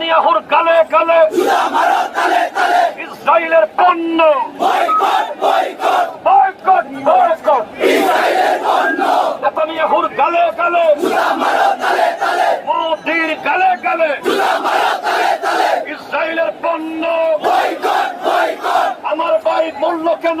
নেতানিয়াহুর গালে গালে ইসরায়েলের পণ্য। আমার বাড়ির মূল্য কেন?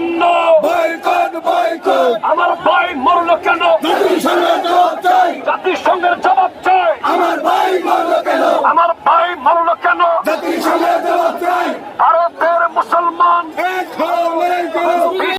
¡No!